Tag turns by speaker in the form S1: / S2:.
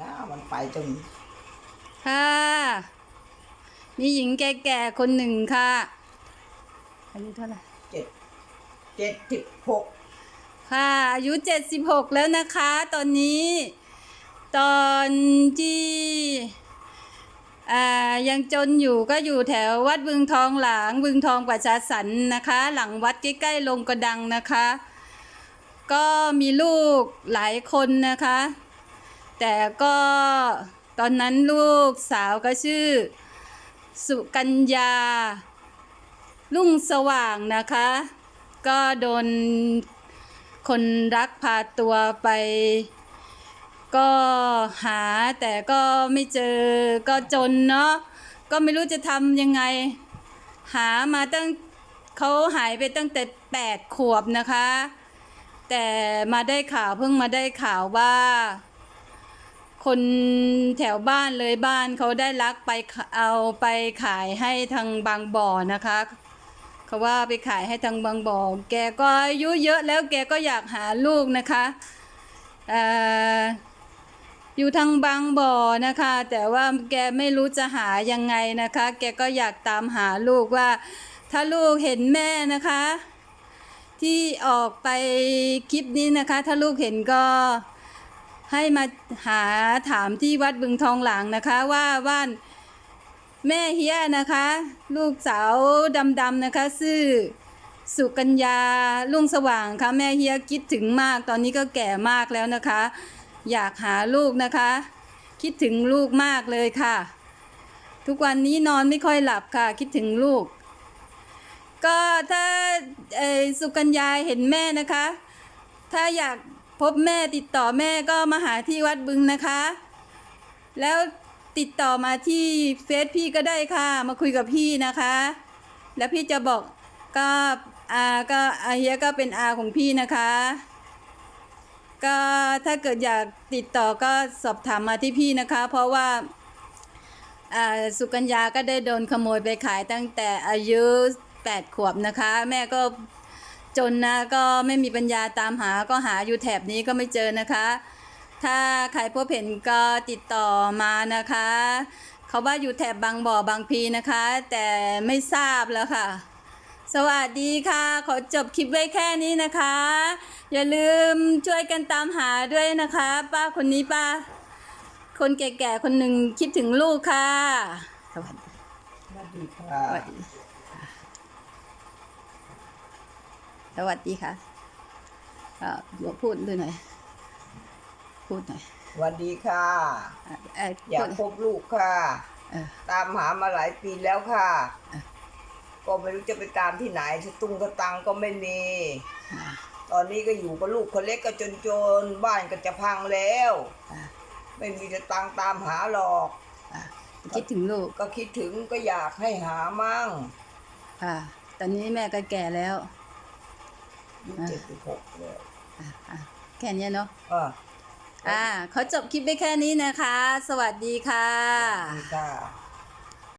S1: นะมันไปจน
S2: ค่ะมีหญิงแก่ๆคนหนึ่งค่ะ อายุเท่าไหร่
S1: เจ็ดเจ็ดสิบหก
S2: ค่ะ อายุ76แล้วนะคะ ตอนนี้ ตอนที่อ่ายังจนอยู่ก็อยู่แถววัดบึงทองหลางบึงทองประชาสรรค์นะคะ หลังวัดใกล้ๆลงกระดังนะคะ ก็มีลูกหลายคนนะคะ แต่ก็ตอนนั้นลูกสาวก็ชื่อ สุกัญญารุ่งสว่างนะคะ ก็โดนคนรักพาตัวไป ก็หาแต่ก็ไม่เจอก็จนเนาะก็ไม่รู้จะทำยังไง หามาตั้งเขาหายไปตั้งแต่แปดขวบนะคะ แต่มาได้ข่าวเพิ่งมาได้ข่าวว่า คนแถวบ้านเลยบ้านเขาได้ลักไปเอาไปขายให้ทางบางบ่อนะคะเขาว่าไปขายให้ทางบางบ่อ แกก็อายุเยอะแล้วแกก็อยากหาลูกนะคะออยู่ทางบางบ่อนะคะ แต่ว่าแกไม่รู้จะหายังไงนะคะ แกก็อยากตามหาลูกว่า ถ้าลูกเห็นแม่นะคะ ที่ออกไปคลิปนี้นะคะ ถ้าลูกเห็นก็ ให้มาหาถามที่วัดบึงทองหลางนะคะว่าว่านแม่เฮียนะคะ ลูกสาวดำๆนะคะชื่อสุกัญญาลุงสว่างค่ะแม่เฮียคิดถึงมากตอนนี้ก็แก่มากแล้วนะคะ อยากหาลูกนะคะ คิดถึงลูกมากเลยค่ะ ทุกวันนี้นอนไม่ค่อยหลับค่ะ คิดถึงลูก ก็ถ้าสุกัญญาเห็นแม่นะคะ ถ้าอยาก พบแม่ติดต่อแม่ก็มาหาที่วัดบึงนะคะ แล้วติดต่อมาที่เฟซพี่ก็ได้ค่ะ มาคุยกับพี่นะคะ แล้วพี่จะบอกก็อาก็อาเฮียก็เป็นอาของพี่นะคะ ก็ถ้าเกิดอยากติดต่อก็สอบถามมาที่พี่นะคะ เพราะว่าสุกัญญาก็ได้โดนขโมยไปขายตั้งแต่อายุ 8 ขวบนะคะ แม่ก็ จนนะก็ไม่มีปัญญาตามหาก็หาอยู่แถบนี้ก็ไม่เจอนะคะ ถ้าใครพบเห็นก็ติดต่อมานะคะ เขาว่าอยู่แถบบางบ่อบางพีนะคะ แต่ไม่ทราบแล้วค่ะ สวัสดีค่ะ ขอจบคลิปไว้แค่นี้นะคะ อย่าลืมช่วยกันตามหาด้วยนะคะ ป้าคนนี้ป้า คนแก่ๆคนหนึ่งคิดถึงลูกค่ะ สวัสดี
S1: สวัสดีค่ะ
S2: สวัสดีสวัสดีค่ะเอ่อเดี๋ยวพูดด้วยหน่อย พูดหน่อย
S1: สวัสดีค่ะ
S2: เอ่อเอ่อ
S1: อยาก
S2: พูด
S1: พบลูกค่ะ
S2: เออ
S1: ตามหามาหลายปีแล้วค่ะ
S2: อะ
S1: ก็ไม่รู้จะไปตามที่ไหนสตุ้งสตังค์ก็ไม่มี
S2: อ่า
S1: ตอนนี้ก็อยู่กับลูกคนเล็กก็จนจนๆบ้านก็จะพังแล้ว
S2: อ่า
S1: ไม่มีจะตังค์ตามหาหรอก
S2: อ่าคิดถึงลูก
S1: ก็คิดถึงก็อยากให้หามั่ง
S2: ค่ะตอนนี้แม่ก็แก่แล้ว
S1: อา ยุ
S2: อะ
S1: เจ็ดสิบหกแล้ว
S2: อะอะแค่เนี้ยเนาะ
S1: อะ
S2: อ่าเขาจบคลิปไปแค่นี้นะคะ สวัสดีค่ะ
S1: สวัสดีค่ะ